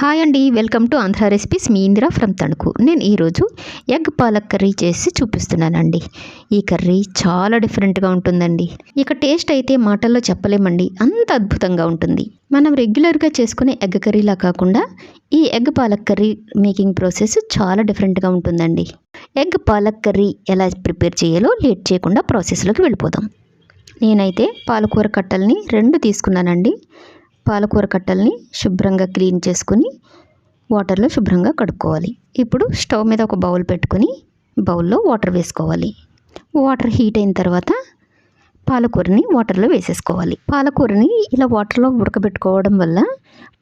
Hi అండి welcome to Andhra recipes మీ Indira from Tanuku నేను ఈరోజు ఎగ్ పాలక్ కర్రీ చేసి చూపిస్తున్నానండి. ఈ కర్రీ చాలా డిఫరెంట్గా ఉంటుందండి. ఇక టేస్ట్ అయితే మాటల్లో చెప్పలేమండి. అంత అద్భుతంగా ఉంటుంది. మనం రెగ్యులర్గా చేసుకునే ఎగ్ కర్రీలా కాకుండా ఈ egg palak curry making process చాలా డిఫరెంట్గా ఉంటుందండి. ఎగ్ పాలక్ కర్రీ ఎలా ప్రిపేర్ చేయాలో లేట్ చేయకుండా ప్రాసెస్లోకి వెళ్ళిపోదాం. నేనైతే పాలకూర కట్టల్ని రెండు తీసుకున్నానండి. పాలకూర కట్టల్ని శుభ్రంగా క్లీన్ చేసుకుని వాటర్లో శుభ్రంగా కడుక్కోవాలి. ఇప్పుడు స్టవ్ మీద ఒక బౌల్ పెట్టుకుని బౌల్లో వాటర్ వేసుకోవాలి. వాటర్ హీట్ అయిన తర్వాత పాలకూరని వాటర్లో వేసేసుకోవాలి. పాలకూరని ఇలా వాటర్లో ఉడకబెట్టుకోవడం వల్ల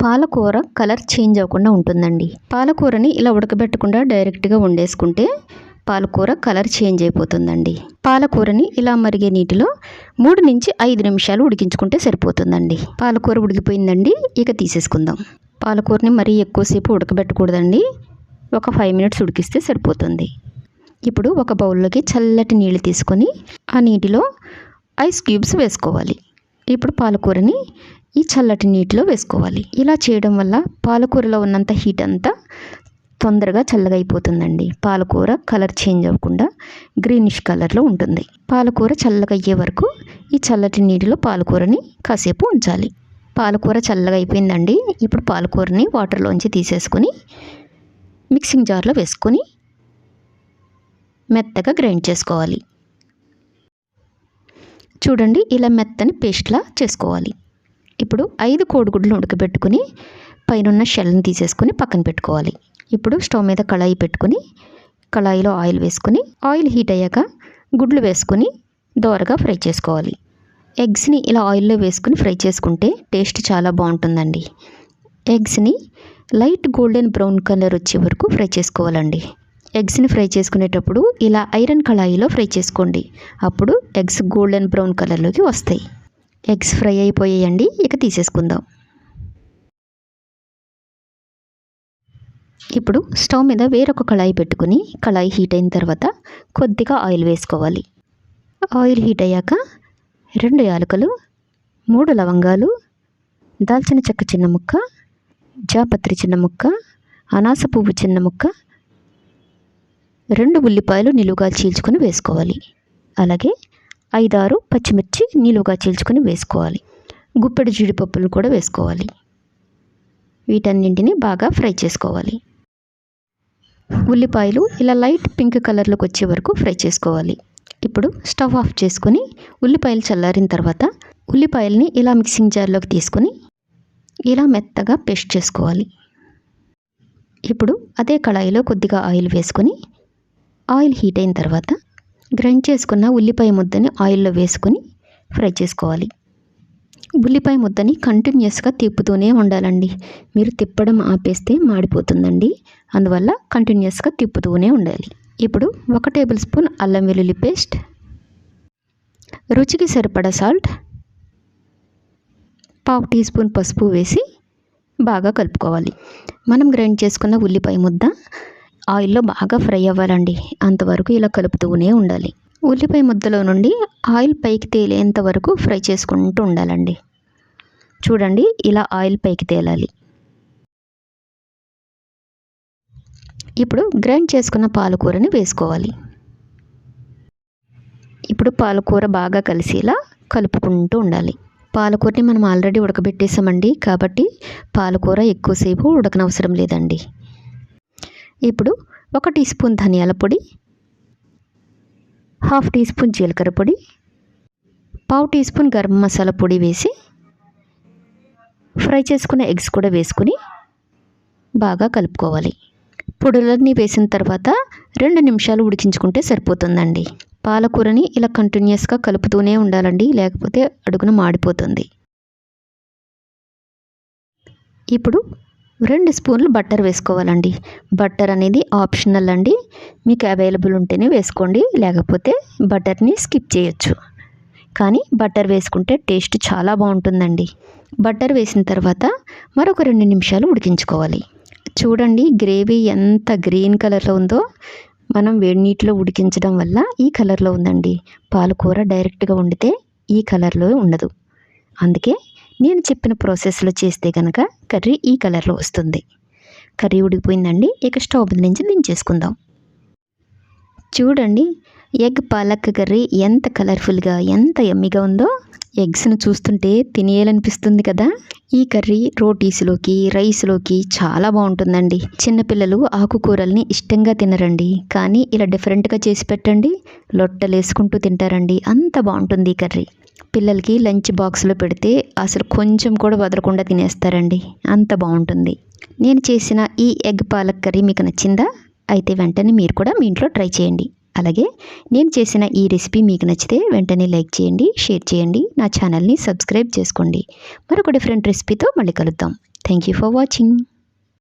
పాలకూర కలర్ చేంజ్ అవ్వకుండా ఉంటుందండి. పాలకూరని ఇలా ఉడకబెట్టకుండా డైరెక్ట్గా వండేసుకుంటే పాలకూర కలర్ చేంజ్ అయిపోతుందండి. పాలకూరని ఇలా మరిగే నీటిలో మూడు నుంచి ఐదు నిమిషాలు ఉడికించుకుంటే సరిపోతుందండి. పాలకూర ఉడికిపోయిందండి ఇక తీసేసుకుందాం. పాలకూరని మరీ ఎక్కువసేపు ఉడకబెట్టకూడదండి. ఒక ఫైవ్ మినిట్స్ ఉడికిస్తే సరిపోతుంది. ఇప్పుడు ఒక బౌల్లోకి చల్లటి నీళ్ళు తీసుకొని ఆ నీటిలో ఐస్ క్యూబ్స్ వేసుకోవాలి. ఇప్పుడు పాలకూరని ఈ చల్లటి నీటిలో వేసుకోవాలి. ఇలా చేయడం వల్ల పాలకూరలో ఉన్నంత హీట్ అంతా తొందరగా చల్లగా అయిపోతుందండి పాలకూర కలర్ చేంజ్ అవ్వకుండా గ్రీనిష్ కలర్లో ఉంటుంది. పాలకూర చల్లగా అయ్యే వరకు ఈ చల్లటి నీటిలో పాలకూరని కాసేపు ఉంచాలి. పాలకూర చల్లగా అయిపోయిందండి ఇప్పుడు పాలకూరని వాటర్లోంచి తీసేసుకొని మిక్సింగ్ జార్లో వేసుకొని మెత్తగా గ్రైండ్ చేసుకోవాలి. చూడండి ఇలా మెత్తని పేస్ట్లా చేసుకోవాలి. ఇప్పుడు ఐదు కోడిగుడ్లు ఉడకబెట్టుకుని పైన షెల్ని తీసేసుకొని పక్కన పెట్టుకోవాలి. ఇప్పుడు స్టవ్ మీద కళాయి పెట్టుకుని కళాయిలో ఆయిల్ వేసుకుని ఆయిల్ హీట్ అయ్యాక గుడ్లు వేసుకుని దోరగా ఫ్రై చేసుకోవాలి. ఎగ్స్ని ఇలా ఆయిల్లో వేసుకుని ఫ్రై చేసుకుంటే టేస్ట్ చాలా బాగుంటుందండి. ఎగ్స్ని లైట్ గోల్డెన్ బ్రౌన్ కలర్ వచ్చే వరకు ఫ్రై చేసుకోవాలండి. ఎగ్స్ని ఫ్రై చేసుకునేటప్పుడు ఇలా ఐరన్ కళాయిలో ఫ్రై చేసుకోండి. అప్పుడు ఎగ్స్ గోల్డెన్ బ్రౌన్ కలర్లోకి వస్తాయి. ఎగ్స్ ఫ్రై అయిపోయాయండి ఇక తీసేసుకుందాం. ఇప్పుడు స్టవ్ మీద వేరొక కళాయి పెట్టుకుని కళాయి హీట్ అయిన తర్వాత కొద్దిగా ఆయిల్ వేసుకోవాలి. ఆయిల్ హీట్ అయ్యాక రెండు యాలకులు మూడు లవంగాలు దాల్చిన చెక్క చిన్న ముక్క జాపత్రి చిన్న ముక్క అనాస పువ్వు చిన్న ముక్క రెండు ఉల్లిపాయలు నిలువుగా చీల్చుకొని వేసుకోవాలి. అలాగే ఐదారు పచ్చిమిర్చి నిలువుగా చీల్చుకొని వేసుకోవాలి. గుప్పెడు జీడిపప్పులు కూడా వేసుకోవాలి. వీటన్నింటిని బాగా ఫ్రై చేసుకోవాలి. ఉల్లిపాయలు ఇలా లైట్ పింక్ కలర్లోకి వచ్చే వరకు ఫ్రై చేసుకోవాలి. ఇప్పుడు స్టవ్ ఆఫ్ చేసుకొని ఉల్లిపాయలు చల్లారిన తర్వాత ఉల్లిపాయల్ని ఇలా మిక్సింగ్ జార్లోకి తీసుకొని ఇలా మెత్తగా పేస్ట్ చేసుకోవాలి. ఇప్పుడు అదే కళాయిలో కొద్దిగా ఆయిల్ వేసుకొని ఆయిల్ హీట్ అయిన తర్వాత గ్రైండ్ చేసుకున్న ఉల్లిపాయ ముద్దని ఆయిల్లో వేసుకొని ఫ్రై చేసుకోవాలి. ఉల్లిపాయ ముద్దని కంటిన్యూస్గా తిప్పుతూనే ఉండాలండి. మీరు తిప్పడం ఆపేస్తే మాడిపోతుందండి. అందువల్ల కంటిన్యూస్గా తిప్పుతూనే ఉండాలి. ఇప్పుడు ఒక టేబుల్ స్పూన్ అల్లం వెల్లుల్లి పేస్ట్ రుచికి సరిపడా సాల్ట్ పావు టీ స్పూన్ పసుపు వేసి బాగా కలుపుకోవాలి. మనం గ్రైండ్ చేసుకున్న ఉల్లిపాయ ముద్ద ఆయిల్లో బాగా ఫ్రై అవ్వాలండి. అంతవరకు ఇలా కలుపుతూనే ఉండాలి. ఉల్లిపాయ ముద్దలో నుండి ఆయిల్ పైకి తేలేంత వరకు ఫ్రై చేసుకుంటూ ఉండాలండి. చూడండి ఇలా ఆయిల్ పైకి తేలాలి. ఇప్పుడు గ్రైండ్ చేసుకున్న పాలకూరని వేసుకోవాలి. ఇప్పుడు పాలకూర బాగా కలిసేలా కలుపుకుంటూ ఉండాలి. పాలకూరని మనం ఆల్రెడీ ఉడకబెట్టేసామండి కాబట్టి పాలకూర ఎక్కువసేపు ఉడకనవసరం లేదండి. ఇప్పుడు ఒక టీ స్పూన్ ధనియాల పొడి హాఫ్ టీ స్పూన్ జీలకర్ర పొడి పావు టీ స్పూన్ గరం మసాలా పొడి వేసి ఫ్రై చేసుకున్న ఎగ్స్ కూడా వేసుకుని బాగా కలుపుకోవాలి. పొడులన్నీ వేసిన తర్వాత రెండు నిమిషాలు ఉడికించుకుంటే సరిపోతుందండి. పాలకూరని ఇలా కంటిన్యూస్గా కలుపుతూనే ఉండాలండి లేకపోతే అడుగున మాడిపోతుంది. ఇప్పుడు రెండు స్పూన్లు బట్టర్ వేసుకోవాలండి. బట్టర్ అనేది ఆప్షనల్ అండి. మీకు అవైలబుల్ ఉంటేనే వేసుకోండి లేకపోతే బటర్ని స్కిప్ చేయొచ్చు. కానీ బట్టర్ వేసుకుంటే టేస్ట్ చాలా బాగుంటుందండి. బట్టర్ వేసిన తర్వాత మరొక రెండు నిమిషాలు ఉడికించుకోవాలి. చూడండి గ్రేవీ ఎంత గ్రీన్ కలర్లో ఉందో. మనం వేడి నీటిలో ఉడికించడం వల్ల ఈ కలర్లో ఉందండి. పాలకూర డైరెక్ట్గా వండితే ఈ కలర్లో ఉండదు. అందుకే నేను చెప్పిన ప్రాసెస్లో చేస్తే కనుక కర్రీ ఈ కలర్లో వస్తుంది. కర్రీ ఉడికిపోయిందండి. ఇక స్టవ్ నుంచి దించేసుకుందాం. చూడండి ఎగ్ పాలక్ కర్రీ ఎంత కలర్ఫుల్గా ఎంత ఎమ్మిగా ఉందో. ఎగ్స్ను చూస్తుంటే తినేయాలనిపిస్తుంది కదా. ఈ కర్రీ రోటీస్లోకి రైస్లోకి చాలా బాగుంటుందండి. చిన్నపిల్లలు ఆకుకూరల్ని ఇష్టంగా తినరండి. కానీ ఇలా డిఫరెంట్గా చేసి పెట్టండి. లొట్టలేసుకుంటూ తింటారండి. అంత బాగుంటుంది ఈ కర్రీ. పిల్లలకి లంచ్ బాక్స్లో పెడితే అసలు కొంచెం కూడా వదలకుండా తినేస్తారండి. అంత బాగుంటుంది. నేను చేసిన ఈ ఎగ్ పాలక్ కర్రీ మీకు నచ్చిందా? అయితే వెంటనే మీరు కూడా మీ ఇంట్లో ట్రై చేయండి. అలాగే నేను చేసిన ఈ రెసిపీ మీకు నచ్చితే వెంటనే లైక్ చేయండి షేర్ చేయండి నా ఛానల్ని సబ్స్క్రైబ్ చేసుకోండి. మరొక డిఫరెంట్ రెసిపీతో మళ్ళీ కలుద్దాం. Thank you for watching.